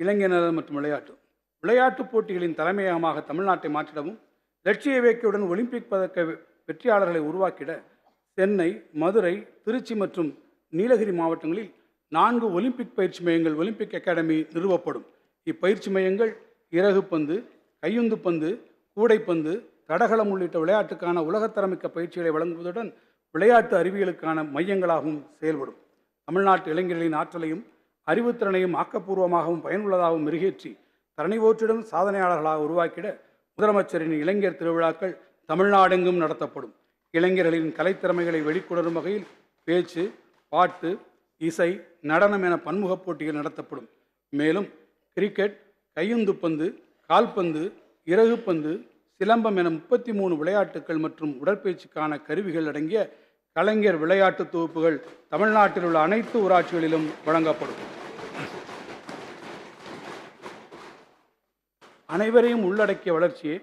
இளைஞர் மற்றும் விளையாட்டு. விளையாட்டுப் போட்டிகளின் தலைமையகமாக தமிழ்நாட்டை மாற்றிடவும் லட்சிய வேக்கையுடன் ஒலிம்பிக் பதக்க வெற்றியாளர்களை உருவாக்கிட சென்னை மதுரை திருச்சி மற்றும் நீலகிரி மாவட்டங்களில் நான்கு ஒலிம்பிக் பயிற்சி மையங்கள் ஒலிம்பிக் அகாடமி நிறுவப்படும். இப்பயிற்சி மையங்கள் இறகுப்பந்து கையுந்து பந்து கூடைப்பந்து தடகளம் உள்ளிட்ட விளையாட்டுக்கான உலகத்தரமிக்க பயிற்சிகளை வழங்குவதுடன் விளையாட்டு அறிவியலுக்கான மையங்களாகவும் செயல்படும். தமிழ்நாட்டு இளைஞர்களின் ஆற்றலையும் அறிவுத்திறனையும் ஆக்கப்பூர்வமாகவும் பயனுள்ளதாகவும் மெருகேற்றி தரணி ஓற்றிடும் சாதனையாளர்களாக உருவாக்கிட முதலமைச்சரின் இளைஞர் திருவிழாக்கள் தமிழ்நாடெங்கும் நடத்தப்படும். இளைஞர்களின் கலைத்திறமைகளை வெளிக்கொணரும் வகையில் பேச்சு பாட்டு இசை நடனம் என பன்முகப் போட்டிகள் நடத்தப்படும். மேலும் கிரிக்கெட் கையுந்துப்பந்து கால்பந்து இறகுப்பந்து சிலம்பம் என முப்பத்தி மூணு விளையாட்டுகள் மற்றும் உடற்பயிற்சிக்கான கருவிகள் அடங்கிய கலைஞர் விளையாட்டு தொகுப்புகள் தமிழ்நாட்டில் உள்ள அனைத்து ஊராட்சிகளிலும் வழங்கப்படும். அனைவரையும் உள்ளடக்கிய வளர்ச்சியே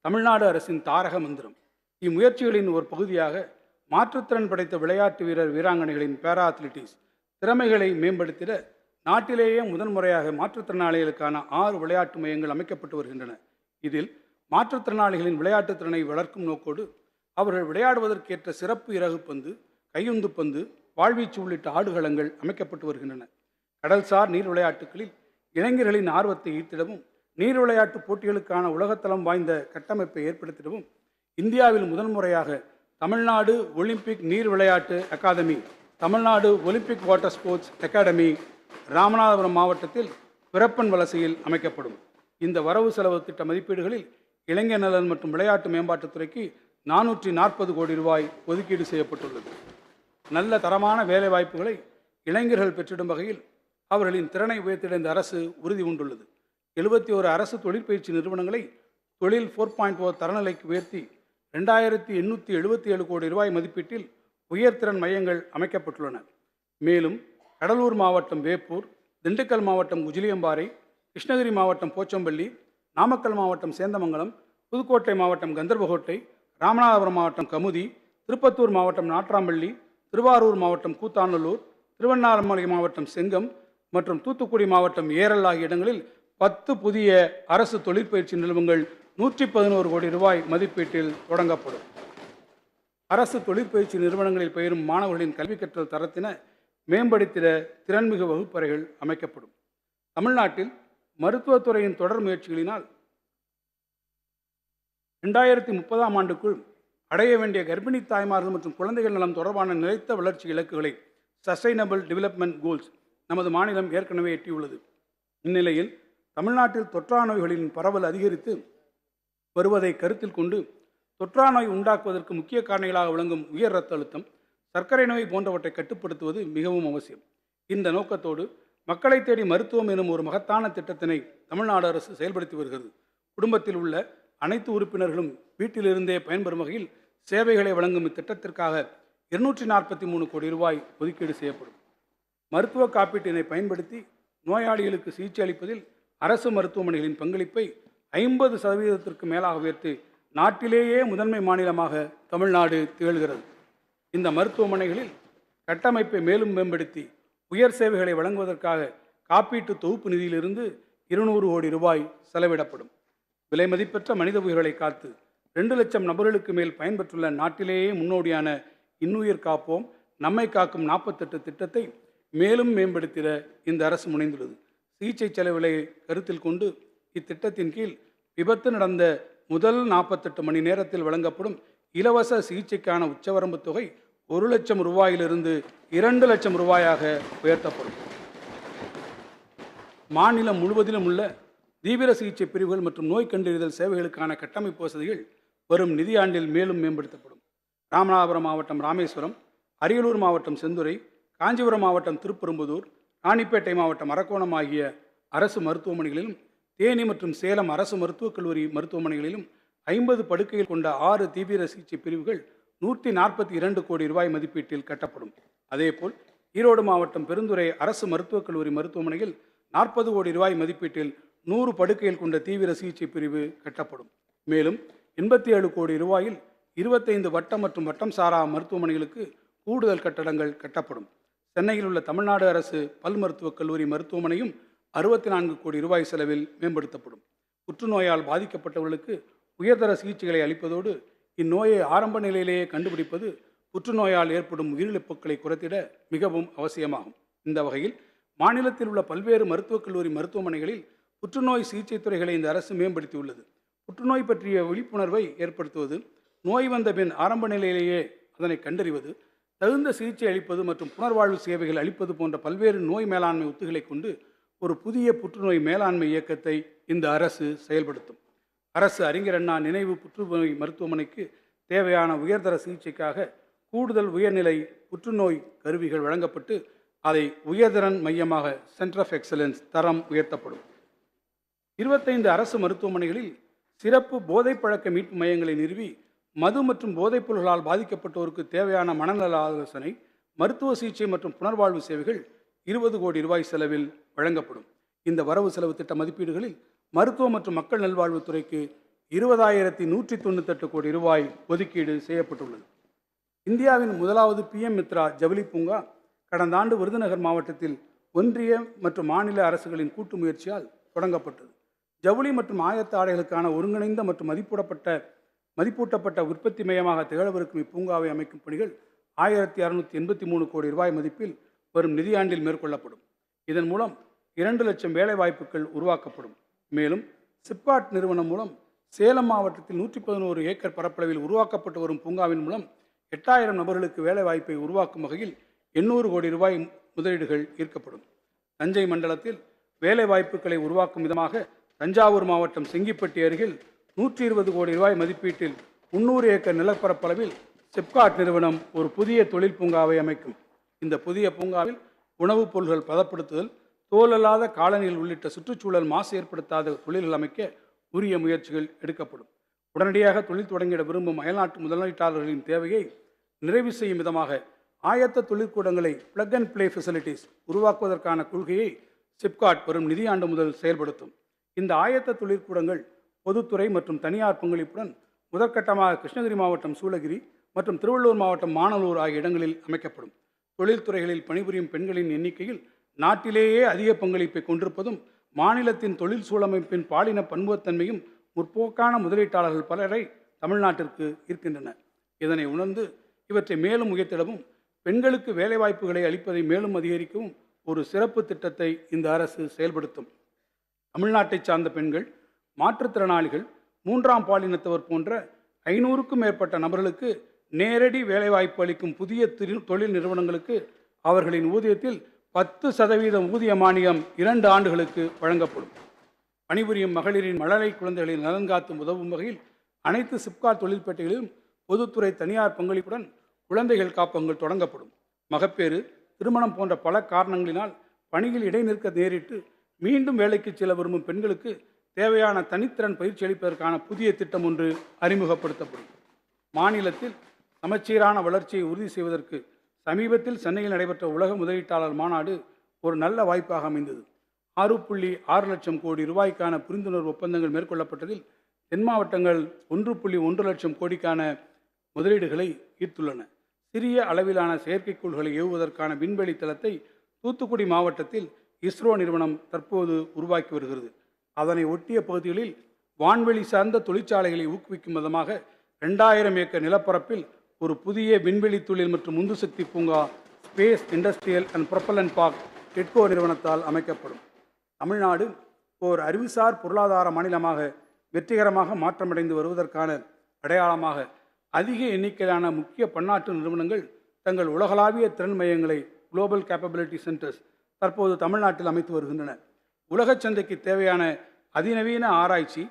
தமிழ்நாடு அரசின் தாரக மந்திரம். இம்முயற்சிகளின் ஒரு பகுதியாக மாற்றுத்திறன் படைத்த விளையாட்டு வீரர் வீராங்கனைகளின் பேரா அத்லட்டிக்ஸ் திறமைகளை மேம்படுத்திட நாட்டிலேயே முதன்முறையாக மாற்றுத்திறனாளிகளுக்கான ஆறு விளையாட்டு மையங்கள் அமைக்கப்பட்டு வருகின்றன. இதில் மாற்றுத்திறனாளிகளின் விளையாட்டுத் திறனை வளர்க்கும் நோக்கோடு அவர்கள் விளையாடுவதற்கேற்ற சிறப்பு இறகு பந்து கையுந்து பந்து வாழ்வீச்சு உள்ளிட்ட ஆடுகளங்கள் அமைக்கப்பட்டு வருகின்றன. கடல்சார் நீர் விளையாட்டுகளில் இளைஞர்களின் ஆர்வத்தை ஈர்த்திடவும் நீர் விளையாட்டு போட்டிகளுக்கான உலகத்தளம் வாய்ந்த கட்டமைப்பை ஏற்படுத்திடவும் இந்தியாவில் முதன்முறையாக தமிழ்நாடு ஒலிம்பிக் நீர் விளையாட்டு academy Tamil Nadu Olympic water sports academy Ramanathapuram மாவட்டத்தில் பிறப்பன் வலசையில் அமைக்கப்படும். இந்த வரவு செலவு திட்ட மதிப்பீடுகளில் இளைஞர் நலன் மற்றும் விளையாட்டு மேம்பாட்டுத்துறைக்கு நானூற்றி நாற்பது கோடி ரூபாய் ஒதுக்கீடு செய்யப்பட்டுள்ளது. நல்ல தரமான வேலைவாய்ப்புகளை இளைஞர்கள் பெற்றிடும் வகையில் அவர்களின் திறனை உயர்த்திட இந்த அரசு உறுதி கொண்டுள்ளது. எழுபத்தி ஒரு அரசு தொழிற்பயிற்சி நிறுவனங்களை தொழில் ஃபோர் பாயிண்ட் ஓ தரநிலைக்கு உயர்த்தி ரெண்டாயிரத்தி எண்ணூற்றி எழுபத்தி ஏழு கோடி ரூபாய் மதிப்பீட்டில் உயர்திறன் மையங்கள் அமைக்கப்பட்டுள்ளன. மேலும் கடலூர் மாவட்டம் வேப்பூர் திண்டுக்கல் மாவட்டம் உஜிலியம்பாறை கிருஷ்ணகிரி மாவட்டம் போச்சம்பள்ளி நாமக்கல் மாவட்டம் சேந்தமங்கலம் புதுக்கோட்டை மாவட்டம் கந்தர்பகோட்டை ராமநாதபுரம் மாவட்டம் கமுதி திருப்பத்தூர் மாவட்டம் நாட்ராம்பள்ளி திருவாரூர் மாவட்டம் கூத்தாநல்லூர் திருவண்ணாமலை மாவட்டம் செங்கம் மற்றும் தூத்துக்குடி மாவட்டம் ஏரல் ஆகிய இடங்களில் பத்து புதிய அரசு தொழிற்பயிற்சி நிறுவனங்கள் நூற்றி பதினோரு கோடி ரூபாய் மதிப்பீட்டில் தொடங்கப்படும். அரசு தொழிற்பயிற்சி நிறுவனங்களில் பயிரும் மாணவர்களின் கல்வி கற்றல் தரத்தின மேம்படுத்திட திறன்மிகு வகுப்பறைகள் அமைக்கப்படும். தமிழ்நாட்டில் மருத்துவத்துறையின் தொடர் முயற்சிகளினால் ரெண்டாயிரத்தி முப்பதாம் ஆண்டுக்குள் அடைய வேண்டிய கர்ப்பிணி தாய்மார்கள் மற்றும் குழந்தைகள் நலம் தொடர்பான நிலைத்த வளர்ச்சி இலக்குகளை சஸ்டைனபிள் டெவலப்மெண்ட் கோல்ஸ் நமது மாநிலம் ஏற்கனவே எட்டியுள்ளது. இந்நிலையில் தமிழ்நாட்டில் தொற்றா நோய்களின் பரவல் அதிகரித்து வருவதை கருத்தில் கொண்டு தொற்றா நோய் உண்டாக்குவதற்கு முக்கிய காரணிகளாக விளங்கும் உயர் இரத்த அழுத்தம் சர்க்கரை நோய் போன்றவற்றை கட்டுப்படுத்துவது மிகவும் அவசியம். இந்த நோக்கத்தோடு மக்களை தேடி மருத்துவம் எனும் ஒரு மகத்தான திட்டத்தினை தமிழ்நாடு அரசு செயல்படுத்தி வருகிறது. குடும்பத்தில் உள்ள அனைத்து உறுப்பினர்களும் வீட்டிலிருந்தே பயன்பெறும் வகையில் சேவைகளை வழங்கும் இத்திட்டத்திற்காக இருநூற்றி நாற்பத்தி மூணு கோடி ரூபாய் ஒதுக்கீடு செய்யப்படும். மருத்துவ காப்பீட்டினை பயன்படுத்தி நோயாளிகளுக்கு சிகிச்சை அளிப்பதில் அரசு மருத்துவமனைகளின் பங்களிப்பை ஐம்பது சதவீதத்திற்கு மேலாக உயர்த்தி நாட்டிலேயே முதன்மை மாநிலமாக தமிழ்நாடு திகழ்கிறது. இந்த மருத்துவமனைகளில் கட்டமைப்பை மேலும் மேம்படுத்தி உயர் சேவைகளை வழங்குவதற்காக காப்பீட்டு தொகுப்பு நிதியிலிருந்து இருநூறு கோடி ரூபாய் செலவிடப்படும். விலை மதிப்பெற்ற மனித உயிர்களை காத்து ரெண்டு லட்சம் நபர்களுக்கு மேல் பயன்பெற்றுள்ள நாட்டிலேயே முன்னோடியான இன்னுயிர் காப்போம் நம்மை காக்கும் நாற்பத்தெட்டு திட்டத்தை மேலும் மேம்படுத்திட இந்த அரசு முனைந்துள்ளது. சிகிச்சை செலவுகளை கருத்தில் கொண்டு இத்திட்டத்தின் கீழ் விபத்து நடந்த முதல் நாற்பத்தெட்டு மணி நேரத்தில் வழங்கப்படும் இலவச சிகிச்சைக்கான உச்சவரம்பு தொகை ஒரு லட்சம் ரூபாயிலிருந்து இரண்டு லட்சம் ரூபாயாக உயர்த்தப்படும். மாநிலம் முழுவதிலும் உள்ள தீவிர சிகிச்சை பிரிவுகள் மற்றும் நோய் கண்டறிதல் சேவைகளுக்கான கட்டமைப்பு வசதிகள் வரும் நிதியாண்டில் மேலும் மேம்படுத்தப்படும். ராமநாதபுரம் மாவட்டம் ராமேஸ்வரம் அரியலூர் மாவட்டம் செந்துறை காஞ்சிபுரம் மாவட்டம் திருப்பெரும்புதூர் ராணிப்பேட்டை மாவட்டம் அரக்கோணம் ஆகிய அரசு மருத்துவமனைகளிலும் தேனி மற்றும் சேலம் அரசு மருத்துவக் கல்லூரி மருத்துவமனைகளிலும் ஐம்பது படுக்கைகள் கொண்ட ஆறு தீவிர சிகிச்சை பிரிவுகள் நூற்றி நாற்பத்தி இரண்டு கோடி ரூபாய் மதிப்பீட்டில் கட்டப்படும். அதேபோல் ஈரோடு மாவட்டம் பெருந்துறை அரசு மருத்துவக் கல்லூரி மருத்துவமனையில் நாற்பது கோடி ரூபாய் மதிப்பீட்டில் நூறு படுக்கைகள் கொண்ட தீவிர சிகிச்சை பிரிவு கட்டப்படும். மேலும் எண்பத்தி ஏழு கோடி ரூபாயில் இருபத்தைந்து வட்டம் மற்றும் வட்டம் சாரா மருத்துவமனைகளுக்கு கூடுதல் கட்டடங்கள் கட்டப்படும். சென்னையில் உள்ள தமிழ்நாடு அரசு பல் மருத்துவக் கல்லூரி மருத்துவமனையும் அறுபத்தி நான்கு கோடி ரூபாய் செலவில் மேம்படுத்தப்படும். புற்றுநோயால் பாதிக்கப்பட்டவர்களுக்கு உயர்தர சிகிச்சைகளை அளிப்பதோடு இந்நோயை ஆரம்ப நிலையிலேயே கண்டுபிடிப்பது புற்றுநோயால் ஏற்படும் உயிரிழப்புகளை குறைத்திட மிகவும் அவசியமாகும். இந்த வகையில் மாநிலத்தில் உள்ள பல்வேறு மருத்துவக் கல்லூரி மருத்துவமனைகளில் புற்றுநோய் சிகிச்சை துறைகளை இந்த அரசு மேம்படுத்தியுள்ளது. புற்றுநோய் பற்றிய விழிப்புணர்வை ஏற்படுத்துவது நோய் வந்த பின் ஆரம்ப நிலையிலேயே அதனை கண்டறிவது தகுந்த சிகிச்சை அளிப்பது மற்றும் புனர்வாழ்வு சேவைகள் அளிப்பது போன்ற பல்வேறு நோய் மேலாண்மை உத்திகளை கொண்டு ஒரு புதிய புற்றுநோய் மேலாண்மை இயக்கத்தை இந்த அரசு செயல்படுத்தும். அரசு அறிஞர் அண்ணா நினைவு புற்றுநோய் மருத்துவமனைக்கு தேவையான உயர்தர சிகிச்சைக்காக கூடுதல் உயர்நிலை புற்றுநோய் கருவிகள் வழங்கப்பட்டு அதை உயர்திறன் மையமாக சென்டர் ஆஃப் எக்ஸலன்ஸ் தரம் உயர்த்தப்படும். இருபத்தைந்து அரசு மருத்துவமனைகளில் சிறப்பு போதைப் பழக்க மீட்பு மையங்களை நிறுவி மது மற்றும் போதைப் பொருள்களால் பாதிக்கப்பட்டோருக்கு தேவையான மனநல ஆலோசனை மருத்துவ சிகிச்சை மற்றும் புனர்வாழ்வு சேவைகள் இருபது கோடி ரூபாய் செலவில் வழங்கப்படும். இந்த வரவு செலவு திட்ட மதிப்பீடுகளில் மருத்துவ மற்றும் மக்கள் நல்வாழ்வுத்துறைக்கு இருபதாயிரத்தி நூற்றி தொண்ணூத்தெட்டு கோடி ரூபாய் ஒதுக்கீடு செய்யப்பட்டுள்ளது. இந்தியாவின் முதலாவது பிஎம் மித்ரா ஜவுளி பூங்கா கடந்த ஆண்டு விருதுநகர் மாவட்டத்தில் ஒன்றிய மற்றும் மாநில அரசுகளின் கூட்டு முயற்சியால் தொடங்கப்பட்டது. ஜவுளி மற்றும் ஆயத்த ஆடைகளுக்கான ஒருங்கிணைந்த மற்றும் மதிப்பிடப்பட்ட மதிப்பூட்டப்பட்ட உற்பத்தி மையமாக திகழவிருக்கும் இப்பூங்காவை அமைக்கும் பணிகள் ஆயிரத்தி அறுநூற்றி எண்பத்தி மூணு கோடி ரூபாய் மதிப்பில் வரும் நிதியாண்டில் மேற்கொள்ளப்படும். இதன் மூலம் இரண்டு லட்சம் வேலைவாய்ப்புகள் உருவாக்கப்படும். மேலும் சிப்காட் நிறுவனம் மூலம் சேலம் மாவட்டத்தில் நூற்றி பதினோரு ஏக்கர் பரப்பளவில் உருவாக்கப்பட்டு வரும் பூங்காவின் மூலம் எட்டாயிரம் நபர்களுக்கு வேலைவாய்ப்பை உருவாக்கும் வகையில் எண்ணூறு கோடி ரூபாய் முதலீடுகள் ஈர்க்கப்படும். தஞ்சை மண்டலத்தில் வேலைவாய்ப்புகளை உருவாக்கும் விதமாக தஞ்சாவூர் மாவட்டம் செங்கிப்பட்டி அருகில் நூற்றி இருபது கோடி ரூபாய் மதிப்பீட்டில் முன்னூறு ஏக்கர் நிலப்பரப்பளவில் சிப்காட் நிறுவனம் ஒரு புதிய தொழில் பூங்காவை அமைக்கும். இந்த புதிய பூங்காவில் உணவுப் பொருள்கள் பதப்படுத்துதல் தோலல்லாத காலநிலை உள்ளிட்ட சுற்றுச்சூழல் மாசு ஏற்படுத்தாத தொழில்கள் அமைக்க உரிய முயற்சிகள் எடுக்கப்படும். உடனடியாக தொழில் தொடங்கிட விரும்பும் அயல்நாட்டு முதலீட்டாளர்களின் தேவையை நிறைவு செய்யும் விதமாக ஆயத்த தொழிற்கூடங்களை பிளக் அண்ட் பிளே ஃபெசிலிட்டிஸ் உருவாக்குவதற்கான கொள்கையை சிப்காட் வரும் நிதியாண்டு முதல் செயல்படுத்தும். இந்த ஆயத்த தொழிற்கூடங்கள் பொதுத்துறை மற்றும் தனியார் பங்களிப்புடன் முதற்கட்டமாக கிருஷ்ணகிரி மாவட்டம் சூளகிரி மற்றும் திருவள்ளூர் மாவட்டம் மானலூர் ஆகிய இடங்களில் அமைக்கப்படும். தொழில்துறைகளில் பணிபுரியும் பெண்களின் எண்ணிக்கையில் நாட்டிலேயே அதிக பங்களிப்பை கொண்டிருப்பதும் மாநிலத்தின் தொழில் சூழமைப்பின் பாலின பன்முகத்தன்மையும் முற்போக்கான முதலீட்டாளர்கள் பலரை தமிழ்நாட்டிற்கு இருக்கின்றன இதனை உணர்ந்து இவற்றை மேலும் உயர்த்திடவும் பெண்களுக்கு வேலைவாய்ப்புகளை அளிப்பதை மேலும் அதிகரிக்கவும் ஒரு சிறப்பு திட்டத்தை இந்த அரசு செயல்படுத்தும். தமிழ்நாட்டைச் சார்ந்த பெண்கள் மாற்றுத்திறனாளிகள் மூன்றாம் பாலினத்தவர் போன்ற ஐநூறுக்கும் மேற்பட்ட நபர்களுக்கு நேரடி வேலைவாய்ப்பு அளிக்கும் புதிய தொழில் நிறுவனங்களுக்கு அவர்களின் ஊதியத்தில் பத்து சதவீதம் ஊதிய மானியம் இரண்டு ஆண்டுகளுக்கு வழங்கப்படும். பணிபுரியும் மகளிரின் மழலை குழந்தைகளின் நலன் காத்தும் உதவும் வகையில் அனைத்து சிப்காட் தொழில்பேட்டைகளிலும் பொதுத்துறை தனியார் பங்களிப்புடன் குழந்தைகள் காப்பகங்கள் தொடங்கப்படும். மகப்பேறு திருமணம் போன்ற பல காரணங்களினால் பணியில் இடைநிற்க நேரிட்டு மீண்டும் வேலைக்கு செல்ல விரும்பும் பெண்களுக்கு தேவையான தனித்திறன் பயிற்சி அளிப்பதற்கான புதிய திட்டம் ஒன்று அறிமுகப்படுத்தப்படும். மாநிலத்தில் சமச்சீரான வளர்ச்சியை உறுதி செய்வதற்கு சமீபத்தில் சென்னையில் நடைபெற்ற உலக முதலீட்டாளர் மாநாடு ஒரு நல்ல வாய்ப்பாக அமைந்தது. ஆறு புள்ளி ஆறு லட்சம் கோடி ரூபாய்க்கான புரிந்துணர்வு ஒப்பந்தங்கள் மேற்கொள்ளப்பட்டதில் தென் மாவட்டங்கள் ஒன்று புள்ளி ஒன்று லட்சம் கோடிக்கான முதலீடுகளை ஈர்த்துள்ளன. சிறிய அளவிலான செயற்கைக்கோள்களை ஏவுவதற்கான விண்வெளி தளத்தை தூத்துக்குடி மாவட்டத்தில் இஸ்ரோ நிறுவனம் தற்போது உருவாக்கி வருகிறது. அதனை ஒட்டிய பகுதிகளில் வான்வெளி சார்ந்த தொழிற்சாலைகளை ஊக்குவிக்கும் விதமாக ரெண்டாயிரம் ஏக்கர் நிலப்பரப்பில் ஒரு புதிய விண்வெளி தொழில் மற்றும் உந்துசக்தி பூங்கா space industrial and propellant park TIDCO நிறுவனத்தால் அமைக்கப்படும். தமிழ்நாடு ஓர் அறிவுசார் பொருளாதார மாநிலமாக வெற்றிகரமாக மாற்றமடைந்து வருவதற்கான அடையாளமாக அதிக எண்ணிக்கையிலான முக்கிய பன்னாட்டு நிறுவனங்கள் தங்கள் உலகளாவிய திறன் மையங்களை குளோபல் கேப்பபிலிட்டி சென்டர்ஸ் தற்போது தமிழ்நாட்டில் அமைத்து வருகின்றன. உலகச் சந்தைக்கு தேவையான அதிநவீன ஆராய்ச்சி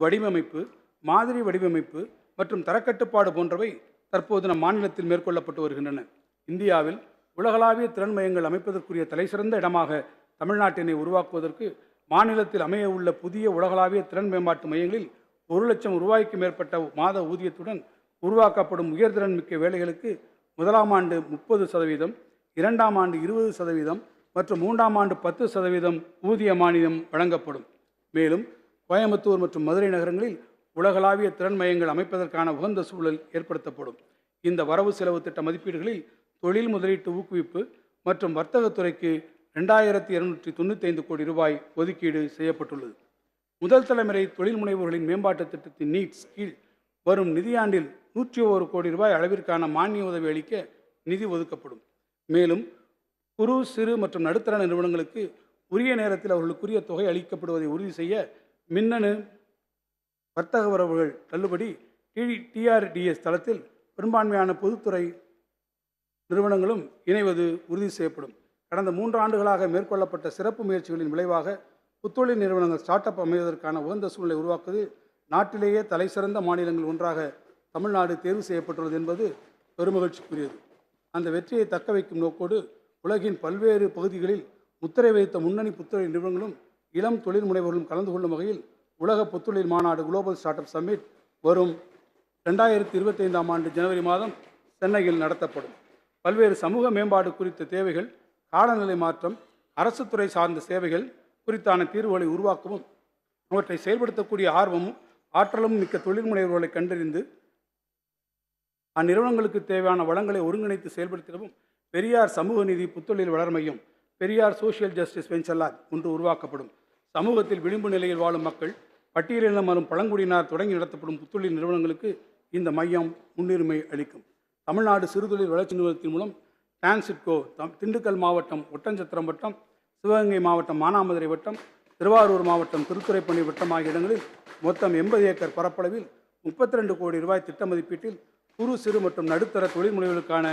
வடிவமைப்பு மாதிரி வடிவமைப்பு மற்றும் தரக்கட்டுப்பாடு போன்றவை தற்போது நம் மாநிலத்தில் மேற்கொள்ளப்பட்டு வருகின்றன. இந்தியாவில் உலகளாவிய திறன் மையங்கள் அமைப்பதற்குரிய தலைசிறந்த இடமாக தமிழ்நாட்டினை உருவாக்குவதற்கு மாநிலத்தில் அமைய உள்ள புதிய உலகளாவிய திறன் மேம்பாட்டு மையங்களில் ஒரு லட்சம் ரூபாய்க்கு மேற்பட்ட மாத ஊதியத்துடன் உருவாக்கப்படும் உயர்திறன் மிக்க வேலைகளுக்கு முதலாம் ஆண்டு முப்பது சதவீதம் இரண்டாம் ஆண்டு இருபது சதவீதம் மற்றும் மூன்றாம் ஆண்டு பத்து சதவீதம் ஊதிய மானியம் வழங்கப்படும். மேலும் கோயம்புத்தூர் மற்றும் மதுரை நகரங்களில் உலகளாவிய திறன் மையங்கள் அமைப்பதற்கான உகந்த சூழல் ஏற்படுத்தப்படும். இந்த வரவு செலவு திட்ட மதிப்பீடுகளில் தொழில் முதலீட்டு ஊக்குவிப்பு மற்றும் வர்த்தகத்துறைக்கு ரெண்டாயிரத்தி இருநூற்றி தொண்ணூத்தைந்து கோடி ரூபாய் ஒதுக்கீடு செய்யப்பட்டுள்ளது. முதல் தலைமுறை தொழில் முனைவோர்களின் மேம்பாட்டுத் திட்டத்தின் நீட்ஸ் கீழ் வரும் நிதியாண்டில் நூற்றி ஒரு கோடி ரூபாய் அளவிற்கான மானிய உதவி அளிக்க நிதி ஒதுக்கப்படும். மேலும் குறு சிறு மற்றும் நடுத்தர நிறுவனங்களுக்கு உரிய நேரத்தில் அவர்களுக்குரிய தொகை அளிக்கப்படுவதை உறுதி செய்ய மின்னணு வர்த்தக உறவுகள் தள்ளுபடி டி டிஆர்டிஎஸ் தளத்தில் பெரும்பான்மையான பொதுத்துறை நிறுவனங்களும் இணைவது உறுதி செய்யப்படும். கடந்த மூன்று ஆண்டுகளாக மேற்கொள்ளப்பட்ட சிறப்பு முயற்சிகளின் விளைவாக புத்தொழில் நிறுவனங்கள் ஸ்டார்ட் அப் அமைவதற்கான உகந்த சூழ்நிலை உருவாக்குவது நாட்டிலேயே தலைசிறந்த மாநிலங்கள் ஒன்றாக தமிழ்நாடு தேர்வு செய்யப்பட்டுள்ளது என்பது பெருமகிழ்ச்சிக்குரியது. அந்த வெற்றியை தக்க வைக்கும் நோக்கோடு உலகின் பல்வேறு பகுதிகளில் முத்திரை வைத்த முன்னணி புத்தொழில் நிறுவனங்களும் இளம் தொழில் முனைவோர்களும் கலந்து கொள்ளும் வகையில் உலக புத்தொழில் மாநாடு குளோபல் ஸ்டார்ட் அப் சம்மிட் வரும் ரெண்டாயிரத்தி இருபத்தைந்தாம் ஆண்டு ஜனவரி மாதம் சென்னையில் நடத்தப்படும். பல்வேறு சமூக மேம்பாடு குறித்த தேவைகள் காலநிலை மாற்றம் அரசு துறை சார்ந்த சேவைகள் குறித்தான தீர்வுகளை உருவாக்கவும் அவற்றை செயல்படுத்தக்கூடிய ஆர்வமும் ஆற்றலும் மிக்க தொழில் முனைவர்களை கண்டறிந்து அந்நிறுவனங்களுக்கு தேவையான வளங்களை ஒருங்கிணைத்து செயல்படுத்திடவும் பெரியார் சமூக நீதி புத்தொழில் வளர்மையும் பெரியார் சோஷியல் ஜஸ்டிஸ் வெஞ்சர் ஒன்று உருவாக்கப்படும். சமூகத்தில் விளிம்பு நிலையில் வாழும் மக்கள் பட்டியலினம் வரும் பழங்குடியினர் தொடங்கி நடத்தப்படும் புத்தொழில் நிறுவனங்களுக்கு இந்த மையம் முன்னுரிமை அளிக்கும். தமிழ்நாடு சிறுதொழில் வளர்ச்சி நிறுவனத்தின் மூலம் டான்சிட்கோ தம் திண்டுக்கல் மாவட்டம் ஒட்டஞ்சத்திரம் வட்டம் சிவகங்கை மாவட்டம் மானாமதுரை வட்டம் திருவாரூர் மாவட்டம் திருத்துறைப்பள்ளி வட்டம் ஆகிய இடங்களில் மொத்தம் எண்பது ஏக்கர் பரப்பளவில் முப்பத்தி ரெண்டு கோடி ரூபாய் திட்ட மதிப்பீட்டில் குறு சிறு மற்றும் நடுத்தர தொழில் முனைவுகளுக்கான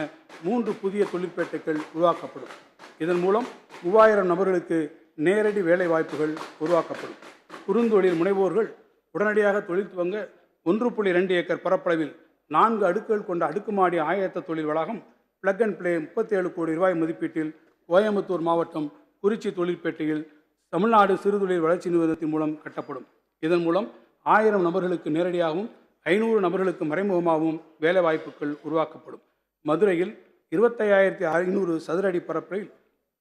மூன்று புதிய தொழிற்பேட்டைகள் உருவாக்கப்படும். இதன் மூலம் மூவாயிரம் நபர்களுக்கு நேரடி வேலை வாய்ப்புகள் உருவாக்கப்படும். குறுந்தொழில் முனைவோர்கள் உடனடியாக தொழில் துவங்க ஒன்று புள்ளி ரெண்டு ஏக்கர் பரப்பளவில் நான்கு அடுக்குகள் கொண்ட அடுக்குமாடி ஆயத்த தொழில் வளாகம் பிளக் அண்ட் பிளே முப்பத்தி ஏழு கோடி ரூபாய் மதிப்பீட்டில் கோயம்புத்தூர் மாவட்டம் குறிச்சி தொழிற்பேட்டையில் தமிழ்நாடு சிறுதொழில் வளர்ச்சி நிறுவனத்தின் மூலம் கட்டப்படும். இதன் மூலம் ஆயிரம் நபர்களுக்கு நேரடியாகவும் ஐநூறு நபர்களுக்கு மறைமுகமாகவும் வேலை வாய்ப்புகள் உருவாக்கப்படும். மதுரையில் இருபத்தையாயிரத்தி ஐநூறு சதுர அடி பரப்பில்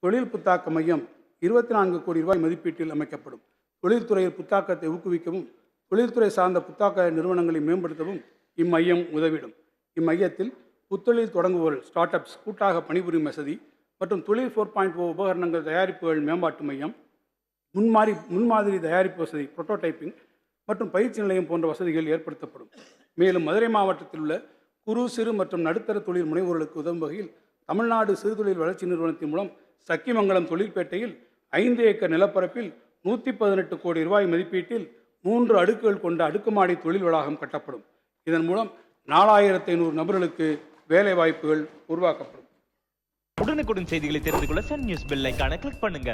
தொழில் புத்தாக்க மையம் இருபத்தி நான்கு கோடி ரூபாய் மதிப்பீட்டில் அமைக்கப்படும். தொழில்துறையில் புத்தாக்கத்தை ஊக்குவிக்கவும் தொழில்துறை சார்ந்த புத்தாக்க நிறுவனங்களை மேம்படுத்தவும் இம்மையம் உதவிடும். இம்மையத்தில் புத்தொழில் தொடங்குவோர் ஸ்டார்ட் அப்ஸ் கூட்டாக பணிபுரியும் வசதி மற்றும் தொழில் ஃபோர் பாயிண்ட் ஓ உபகரணங்கள் தயாரிப்புகள் மேம்பாட்டு மையம் முன்மாதிரி முன்மாதிரி தயாரிப்பு வசதி புரோட்டோடைப்பிங் மற்றும் பயிற்சி நிலையம் போன்ற வசதிகள் ஏற்படுத்தப்படும். மேலும் மதுரை மாவட்டத்தில் உள்ள குறு சிறு மற்றும் நடுத்தர தொழில் முனைவோர்களுக்கு உதவும் வகையில் தமிழ்நாடு சிறுதொழில் வளர்ச்சி நிறுவனத்தின் மூலம் சக்கிமங்கலம் தொழிற்பேட்டையில் ஐந்து ஏக்கர் நிலப்பரப்பில் நூற்றி பதினெட்டு கோடி ரூபாய் மதிப்பீட்டில் மூன்று அடுக்குகள் கொண்ட அடுக்குமாடி தொழில் வளாகம் கட்டப்படும். இதன் மூலம் நாலாயிரத்தி ஐநூறு நபர்களுக்கு வேலை வாய்ப்புகள் உருவாக்கப்படும். உடனுக்குடன் செய்திகளை தெரிந்து கொள்ள சன் நியூஸ் பெல் ஐக்கான கிளிக் பண்ணுங்க.